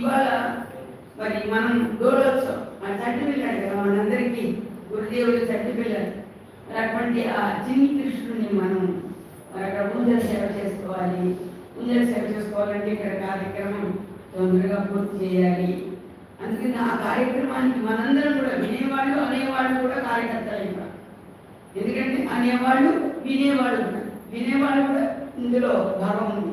ఇవాళ మరి మనం డోలోత్సవం మన చట్టి పిల్లాడు కదా మనందరికీ గురుదేవుడు చట్టి పిల్లలు అటువంటి ఆ చిన్ని కృష్ణుని మనం మరి అక్కడ పూజల సేవ చేసుకోవాలి. పూజల సేవ చేసుకోవాలంటే ఇక్కడ కార్యక్రమం తొందరగా పూర్తి చేయాలి. అందుకని ఆ కార్యక్రమానికి మనందరం కూడా వినేవాళ్ళు అనేవాళ్ళు కూడా కార్యకర్తలు అయిపోయారు ఎందుకంటే అనేవాళ్ళు వినేవాళ్ళు వినేవాళ్ళు కూడా ఇందులో భాగం ఉంది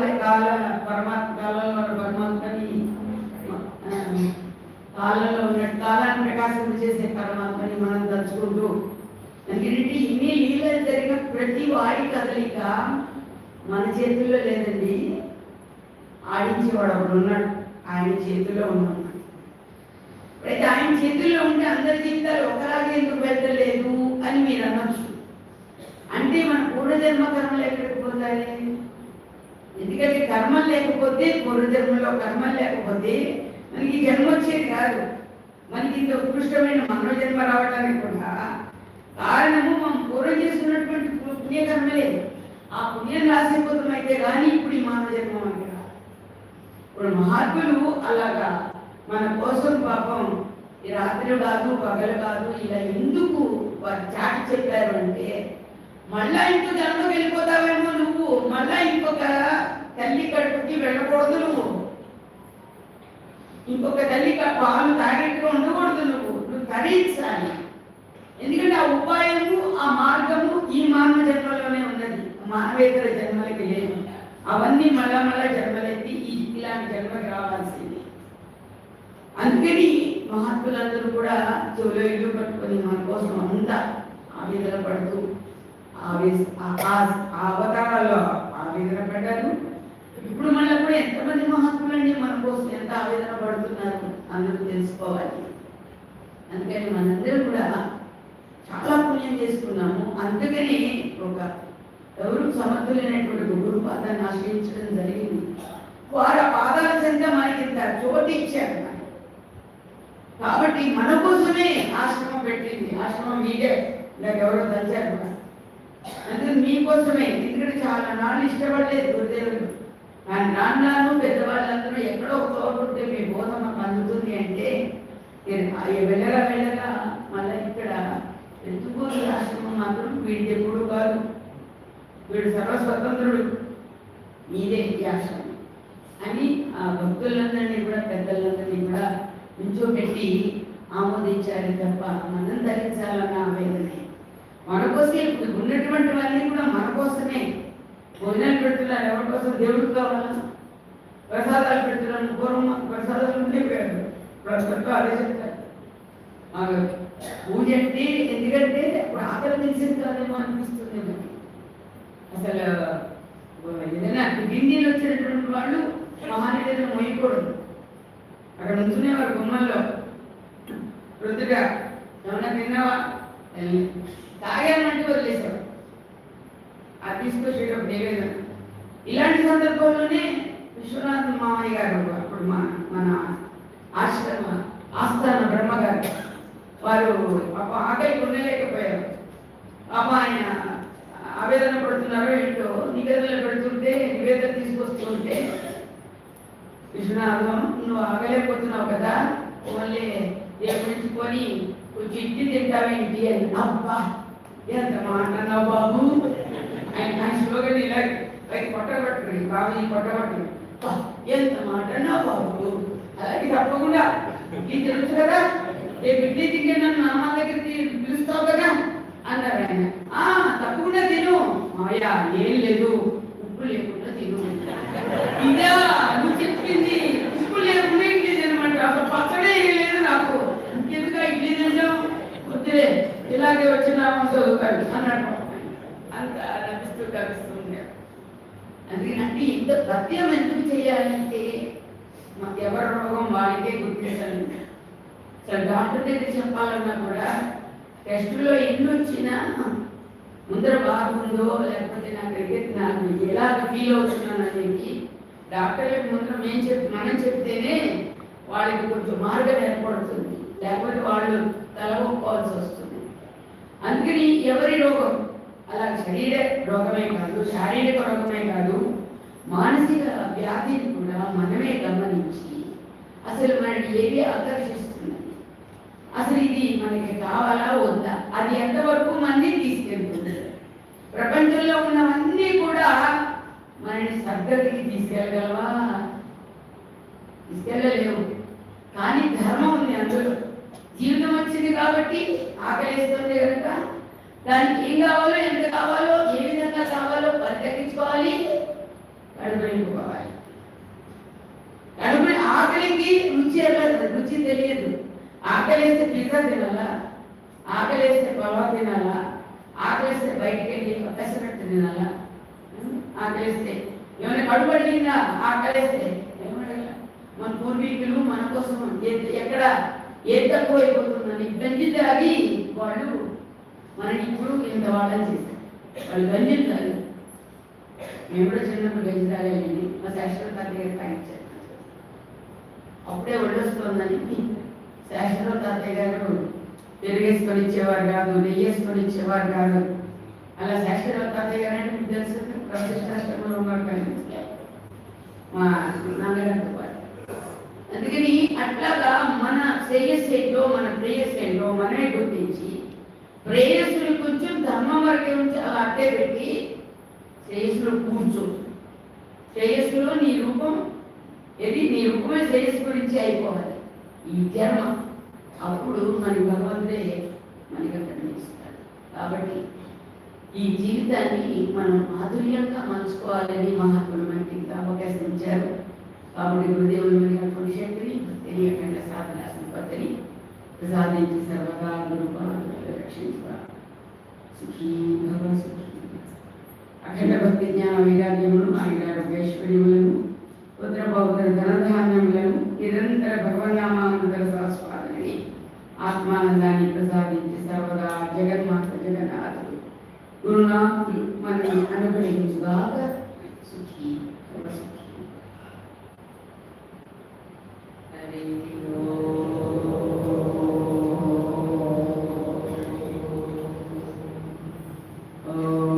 కాల కాల పరమాత్మ కాలంలో పరమాత్మని కాలంలో ఉన్న కాలాన్ని ప్రకాశం చేసే పరమాత్మని మనం తలుచుకుంటూ ఎందుకంటే ఇన్ని లీలలు జరిగిన ప్రతి వాడి కదలిక మన చేతుల్లో లేదండి. ఆడించేవాడు ఒకడు ఉన్నాడు ఆయన చేతిలో ఉన్నాడు. అయితే ఆయన చేతుల్లో ఉంటే అందరి జీవితాలు ఒకలాగే ఎందుకు వెళ్ళలేదు అని మీరు అనొచ్చు. అంటే మన పూర్వజన్మ కర్మలు ఎక్కడికి పోతాయి? ఎందుకంటే కర్మలు లేకపోతే పూర్వజన్మలో కర్మలు లేకపోతే మనకి జన్మ వచ్చేది కాదు మనకి ఇంత ఉత్కృష్టమైన మనో జన్మ రావడానికి కూడా కారణము మనం పూర్వం చేసుకున్నటువంటి పుణ్యకర్మలే ఆ పుణ్యం రాసిపోతం అయితే కానీ ఇప్పుడు ఈ మానవ జన్మ మనకి రాదు. ఇప్పుడు మహాత్ములు అలాగా మన కోసం పాపం ఈ రాత్రి కాదు పగలు కాదు ఇలా ఎందుకు వారు చాటి చెప్పారు అంటే మళ్ళా ఇంకో జన్మకి వెళ్ళిపోతావేమో నువ్వు. మళ్ళా ఇంకొక తల్లి కడుపుకి వెళ్ళకూడదు నువ్వు. ఇంకొక తల్లి పాలు తాగేట్టుగా ఉండకూడదు నువ్వు. నువ్వు తరించాలి. ఎందుకంటే ఆ ఉపాయము ఆ మార్గము ఈ మానవ జన్మలోనే ఉన్నది. మానవేతర జన్మలకి లేదు. అవన్నీ మళ్ళా మళ్ళా జన్మలెత్తి ఈ ఇలాంటి జన్మకి రావాల్సింది. అందుకని మహాత్ములందరూ కూడా చెవులో ఇల్లు పట్టుకొని మన కోసం అంతా ఆవేదన పడుతూ ఆ- ఆ- ఆ అవతారాల్లో ఆవేదన పడ్డారు ఇప్పుడు మళ్ళీ కూడా ఎంతమంది మహాత్ములండి మన కోసం ఎంత ఆవేదన పడుతున్నారు అందరూ తెలుసుకోవాలి. అందుకని మనందరూ కూడా చాలా పుణ్యం చేసుకున్నాము. అందుకని ఒక ఎవరు సమర్థులైనటువంటి ఒక గురు పాదాన్ని ఆశ్రయించడం జరిగింది. వారి పాదాల చెంత మనకి ఇంత చోటు ఇచ్చారు కాబట్టి మన కోసమే ఆశ్రమం పెట్టింది. ఆశ్రమం మీదే. నాకు ఎవరో దంచారు కూడా మీకోసమే. ఎందుకంటే చాలా నాన్న ఇష్టపడలేదు గురుదేవుడు. నా నాన్నను పెద్దవాళ్ళందరూ ఎక్కడో కోరుకుంటే మీ బోధ మాకు అందుతుంది అంటే వెళ్ళగా వెళ్ళగా మళ్ళీ ఇక్కడ ఎందుకోసం ఆశ్రమం మాత్రం వీడి ఎప్పుడు కాదు వీడు సర్వస్వతంత్రుడు. మీదే ఈ ఆశ్రమం. అని ఆ భక్తులందరినీ కూడా పెద్దలందరినీ కూడా నించోబెట్టి ఆమోదించాలి తప్ప మనం ధరించాలన్న ఆవేదనే మన కోసమే ఉన్నటువంటి వాళ్ళని కూడా మన కోసమే భోజనాలు పెడుతున్నారు ఎవరి కోసం దేవుడికి కావాలా? ప్రసాదాలు పెడుతున్నాను పూర్వం ప్రసాదాలు ఉండేపోయారు ప్రస్తుతం అదే చెప్తారు. పూజ అంటే ఎందుకంటే ఇప్పుడు ఆకలి తెలిసింది కాదేమో అనిపిస్తుంది మనకి. అసలు ఏదైనా గిన్నెలు వచ్చినటువంటి వాళ్ళు మహానీయులను మోయకూడదు. అక్కడ ఉంచునేవారు గుమ్మల్లో వృద్ధుగా ఏమన్నా తిన్నావా? తాగానంటే వదిలేసాడు అది తీసుకొచ్చేటప్పుడు నివేదన. ఇలాంటి సందర్భంలోనే విశ్వనాథ్ మామయ్య గారు అప్పుడు మా మన ఆశ్రమ ఆస్థాన బ్రహ్మగారు. వారు పాప ఆకలి ఉండలేకపోయారు పాప ఆయన ఆవేదన పడుతున్నారో ఏంటో నివేదనలు పెడుతుంటే నివేదన తీసుకొస్తుంటే విశ్వనాథం నువ్వు ఆగలేకపోతున్నావు కదా మళ్ళీ ఏమించుకొని కొంచెం ఇంటి తింటావేంటి? అని అబ్బా ఎంత మాట అన్నావు బాబు. ఆయన ఆయన స్లోగన్ ఇలా పైకి కొట్టబట్టుకుని బాబు ఈ కొట్టబట్టుకుని ఎంత మాట అన్నావు బాబు. అలాగే తప్పకుండా. నీకు తెలుసు కదా రేపు ఇంటి తింటే నన్ను అమ్మ దగ్గరికి పిలుస్తావు కదా? అన్నారు ఆయన. ఆ తప్పకుండా తిను. మాయా ఏం లేదు ఉప్పు లేకుండా తిను. ఇదా నువ్వు చెప్పింది ఉప్పు లేకుండా ఇడ్లీ తినమంట అసలు పచ్చడే ఏం లేదు నాకు ఇంకెందుకు ఇడ్లీ తింటాం వద్దులే ఇలాగే వచ్చిన చదువుతాడు అన్నాడు అంత నవ్విస్తూ కలుస్తుంది అందుకంటే ఇంత సత్యం ఎందుకు చేయాలంటే మాకు ఎవరి రోగం వాళ్ళకే గుర్తించాలి అసలు డాక్టర్ దగ్గర చెప్పాలన్నా కూడా టెస్టులో ఎన్ని వచ్చినా ముందర బాగుందో లేకపోతే నాకు క్రికెట్ నాకు ఎలాగ ఫీల్ అవుతున్నాను అనేది డాక్టర్లకు ముందర మేము చెప్ మనం చెప్తేనే వాళ్ళకి కొంచెం మార్గం ఏర్పడుతుంది. లేకపోతే వాళ్ళు తల ఒప్పుకోవాల్సి వస్తుంది. అందుకని ఎవరి రోగం? అలా శరీర రోగమే కాదు శారీరక రోగమే కాదు మానసిక వ్యాధిని కూడా మనమే గమనించి అసలు మనకి ఏది ఆకర్షిస్తుంది? అసలు ఇది మనకి కావాలా వద్దా? అది ఎంతవరకు మనని తీసుకెళ్తుంది? ప్రపంచంలో ఉన్నవన్నీ కూడా మనని సద్గతికి తీసుకెళ్ళగలవా? తీసుకెళ్ళలేము కానీ ధర్మం ఉంది అందులో. జీవితం వచ్చింది కాబట్టి ఆకలిస్తుంది కనుక దానికి ఏం కావాలో ఎంత కావాలో ఏ విధంగా కావాలో పరితగించుకోవాలి కడుపు నింపుకోవాలి. కడుపు ఆకలికి రుచి ఎలా- రుచి తెలియదు. ఆకలిస్తే పిజ్జా తినాలా? ఆకలిస్తే పొలం తినాలా? ఆకలిస్తే బయటికి వెళ్ళి కష్టపెట్టి తినాలా? ఆకలిస్తే. ఏమైనా కడుపు అడిగిందా? ఆకలిస్తే. ఏమడగల మన పూర్వీకులు మన కోసం ఎక్కడ ఏది తక్కువ అయిపోతుందని గంజి తాగి వాళ్ళు మనకి ఇప్పుడు ఇంత వాళ్ళని చేశారు. వాళ్ళు గంజిలు తాగి మేము కూడా చిన్నప్పుడు గంజి తాగేయండి మా శాస్త్రం తాతయ్య తాగించారు అప్పుడే ఒళ్ళొస్తుందని శాశ్వత తాతయ్య గారు పెరిగేసుకొని ఇచ్చేవారు కాదు నెయ్యేసుకొని ఇచ్చేవారు కాదు. అలా శాశ్వత తాతయ్య గారు అంటే మీకు తెలుసు ప్రతిష్టాశ్రమంలో ఉన్నారు కానీ మా నాన్నగారితో పాటు. అందుకని అట్లాగా మన శ్రేయస్సు ఏంటో మన ప్రేయస్ ఏంటో మనమే గుర్తించి ప్రేయస్సుని కొంచెం ధర్మం వరకే ఉంచి అలా అట్టే పెట్టి శ్రేయస్సులో కూర్చో. శ్రేయస్సులో నీ రూపం ఇది నీ రూపమే శ్రేయస్సు గురించి అయిపోవాలి. ఈ జన్మ అప్పుడు మన భగవంతుడే మనకి కనిపిస్తాడు కాబట్టి ఈ జీవితాన్ని మనం మాధుర్యంగా మలుచుకోవాలని మహాత్ములు మనకి అవకాశం ఇచ్చారు. కాబట్టి గురుదేవులు మనకి శక్తిని తెలియకుండా సాధన እንድትፈጥሪ ዛሬ እንጂ ሰረባ ምንባን ነገረችን ስራ ስኪ ባ ስኪ అఖండ భక్తి జ్ఞాన వైరాగ్యమును ఆయన యోగేశ్వర్యములను రుద్రభౌగర ధనధాన్యములను నిరంతర భగవన్నామానందర సరస్వాదని ఆత్మానందాన్ని ప్రసాదించి సర్వదా జగన్మాత జగన్నాథుడు గురునాథులు మనల్ని అనుగ్రహించుగాక సుఖీ సుఖీ హరి ఓ Uh,